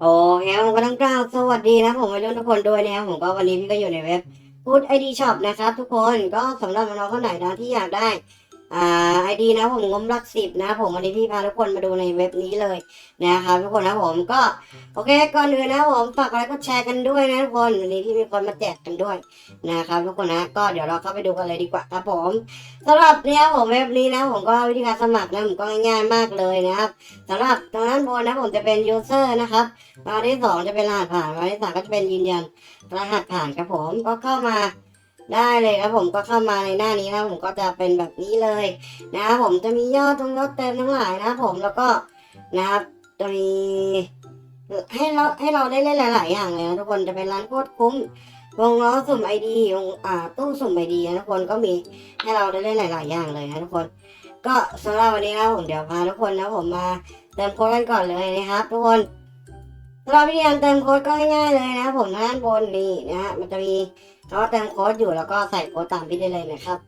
โอเคผมก็ต้องกล่าวสวัสดีนะผมวัยรุ่นทุกคนด้วยนะครับผมก็วันนี้พี่ก็อยู่ในเว็บ Good ID Shop นะครับทุกคนก็สำหรับน้องคนไหนนะที่อยากได้ อ่าไอดีนะผมงมหลักสิบนะผมวันนี้พี่พาทุกคนมาดูในเว็บนี้เลยนะครับทุกคนนะผมก็โอเคก่อนอื่นนะผมฝากอะไรก็แชร์กันด้วยนะทุกคนวันนี้พี่มีคนมาแจกกันด้วยนะครับทุกคนนะก็เดี๋ยวเราเข้าไปดูกันเลยดีกว่าครับผมสำหรับเนี่ยผมเว็บนี้นะผมก็วิธีการสมัครนะผมก็ง่ายๆมากเลยนะครับสำหรับทางด้นบนนะผมจะเป็น user นะครับมาที่สองจะเป็นรหัสผ่านมาที่สามก็จะเป็นยืนยันรหัสผ่านครับผมก็เข้ามา ได้เลยครับผมก็เข้ามาในหน้านี้นะผมก็จะเป็นแบบนี้เลยนะครับผมจะมียอดตรงยอดเต็มทั้งหลายนะครับผมแล้วก็นะครับจะมีให้เราให้เราได้เล่นหลาย ๆ อย่างเลยนะทุกคนจะเป็นร้านโคตรคุ้มวงล้อสุ่มไอดีวงอ่าตู้สุ่มไอดีนะทุกคนก็มีให้เราได้เล่นหลาย ๆ อย่างเลยนะทุกคน ก็สำหรับวันนี้นะผมเดี๋ยวพาทุกคนนะผมมาเติมโค้ดกันก่อนเลยนะครับทุกคน สำหรับวิธีการเติมโค้ดก็ง่ายๆเลยนะผมด้านบนนี่นะฮะมันจะมีเขาเติมโค้ดอยู่แล้วก็ใส่โค้ดตามพี่ได้เลยนะครับ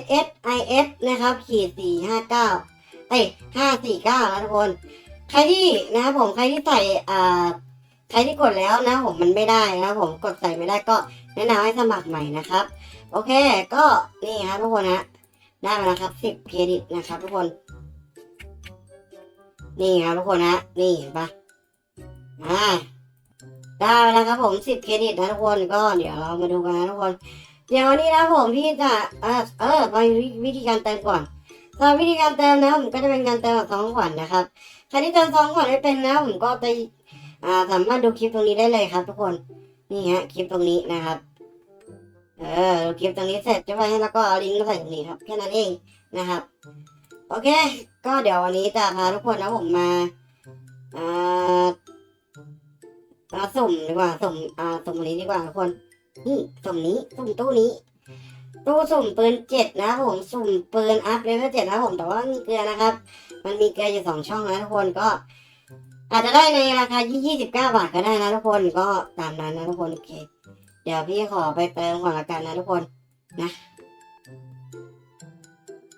S S I S นะครับขีดสี่ห้าเก้าเอ้ยห้าสี่เก้านะทุกคน ใครที่นะครับผมใครที่ใส่อ่าใครที่กดแล้วนะผมมันไม่ได้นะผมกดใส่ไม่ได้ก็แนะนำให้สมัครใหม่นะครับ โอเคก็นี่ครับทุกคนนะได้มาแล้วครับสิบเครดิตนะครับ ทุกคน นี่ครับทุกคนนะนี่เห็นปะ อ่าได้แล้วครับผมสิบเครดิตนะทุกคนก็เดี๋ยวเรามาดูกันนะทุกคน เดี๋ยววันนี้นะผมพี่จะเออเออไปวิธีการเติมก่อนสำหรับวิธีการเติมนะผมก็จะเป็นการเติมสองขวัญนะครับใครที่เติมสองขวัญไม่เป็นนะผมก็ไปอ่าสามารถดูคลิปตรงนี้ได้เลยครับ ทุกคนนี่ฮะคลิปตรงนี้นะครับ เออดูคลิปตรงนี้เสร็จจะไปแล้วก็เอาลิงก์มาใส่ตรงนี้ครับแค่นั้นเองนะครับ โอเค ก็เดี๋ยววันนี้จะพาทุกคนนะผมมาอ่า มาสุ่มดีกว่าสุ่มอ่าสุ่มอันนี้ดีกว่าทุกคนนี่สุ่มนี้สุ่มตู้นี้ตู้สุ่มปืนเจ็ดนะผมสุ่มปืนอัพเลเวลเจ็ดนะผมแต่ว่ามีเกลือนะครับ มันมีเกลืออยู่สองช่องนะทุกคนก็อาจจะได้ในราคายี่สิบเก้าบาทก็ได้นะทุกคนก็ตามนั้นนะทุกคนโอเค เดี๋ยวพี่ขอไปเติมก่อนละกันนะทุกคนนะ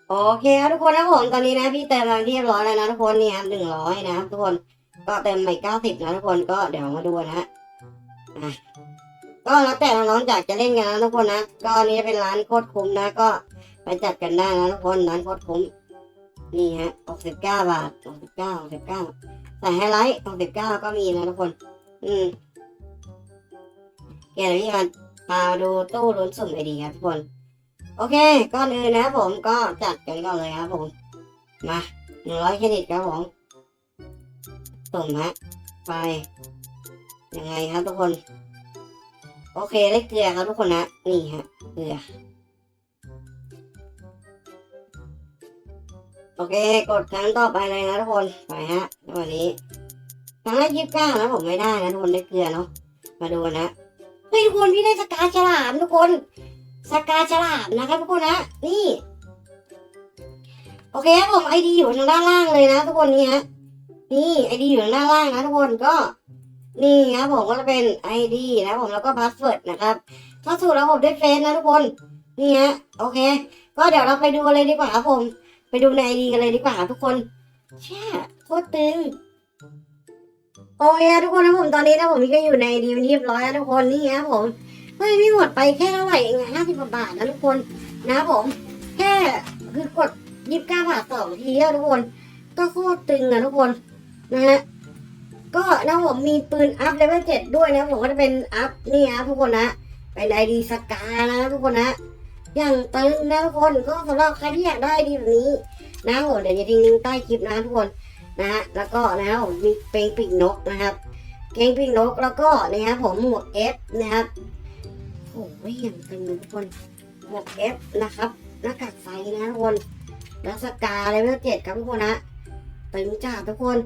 โอเคครับทุกคนนะผมตอนนี้นะพี่เติมมาที่เรียบร้อยแล้วนะทุกคนนี่ครับหนึ่งร้อยนะครับทุกคน ก็เติมใหม่เก้าสิบนะทุกคนก็เดี๋ยวมาดูนะฮะก็แล้วแต่น้องๆอยากจะเล่นกันนะทุกคนนะก็อันนี้เป็นร้านโคตรคุ้มนะก็ไปจัดกันได้นะทุกคนร้านโคตรคุ้มนี่ฮะหกสิบเก้าบาทหกสิบเก้าหกสิบเก้าใส่ไฮไลท์หกสิบเก้าก็มีนะทุกคน อืมเดี๋ยวพี่กันพาดูตู้ลุ้นสุ่มไอดีครับทุกคน โอเคก็เลยนะครับผมก็จัดกันก่อนเลยครับผม มาหนึ่งร้อยเครดิตครับผม สุ่มฮะไปยังไงครับทุกคน โอเคได้เกลือครับทุกคนนะนี่ฮะเกลือโอเค กดครั้งต่อไปเลยนะทุกคนไปฮะวันนี้ครั้งแรกยี่สิบเก้านะผมไม่ได้นะทุกคนได้เกลือเนาะมาดูนะเฮ้ยทุกคนพี่ได้สกาฉลามทุกคนสกาฉลามนะครับทุกคนนะนี่ โอเคครับผมไอดีอยู่ทางด้านล่างเลยนะทุกคนนี่ฮะ นี่ไอดีอยู่ด้าล่างนะทุกคนก็นี่ครับผมก็จะเป็นไอดีนะผมแล้วก็พาสเวิร์ดนะครับถ้าสูตรแล้วผมได้เฟซนะทุกคนนี่ฮะโอเค ก็เดี๋ยวเราไปดูกันเลยดีกว่าครับผม ไปดูในไอดีกันเลยดีกว่าทุกคนแช่โคตรตึงโอเคทุกคนนะผมตอนนี้นะผมก็อยู่ในไอดีเรียบร้อยแล้วทุกคนนี่ครับผมเฮ้ยพี่หมดไปแค่เท่าไหร่เองห้าสิบบาทนะทุกคนนะผม แค่คือกดยิบเก้าบาทสองทีอะทุกคน ก็โคตรตึงอะทุกคน นะฮะก็นะผมมีปืนอัพเลเวลเจ็ดด้วยนะผมก็จะเป็นอัพนี่นะทุกคนนะเป็นไอดีสกานะทุกคนนะอย่างตึงนะทุกคนก็สำหรับใครที่อยากได้ดีแบบนี้นะผมเดี๋ยวจะทิ้งลิงก์ใต้คลิปนะทุกคนนะฮะแล้วก็นะผมมีเพลงปีกนกนะครับเพลงปีกนกแล้วก็นะครับผมหมวกเอฟนะครับโอ้ยอย่างตึงทุกคนหมวกเอฟนะครับหน้ากากไฟนะทุกคนแล้วสกาเลเวลเจ็ดครับทุกคนนะตึงจ้าทุกคน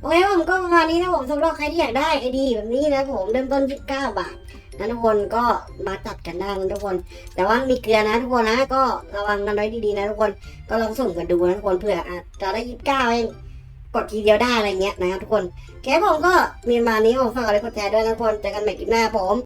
โอเคผมก็ประมาณนี้นะผมสำหรับใครที่อยากได้ไอดีแบบนี้นะผมเริ่มต้นที่9บาทนะทุกคนก็มาจัดกันได้นะทุกคน แต่ว่ามีเกลือนะทุกคนนะก็ระวังกันไว้ดีๆนะทุกคนก็ลองส่งกันดูนะทุกคนเผื่ออาจจะได้ยี่สิบเก้าเองกดทีเดียวได้อะไรเงี้ยนะครับทุกคนแค่ผมก็มีมานี้ผมฝากอะไรกดแชร์ด้วยนะทุกคนเจอกันใหม่คลิปหน้าผม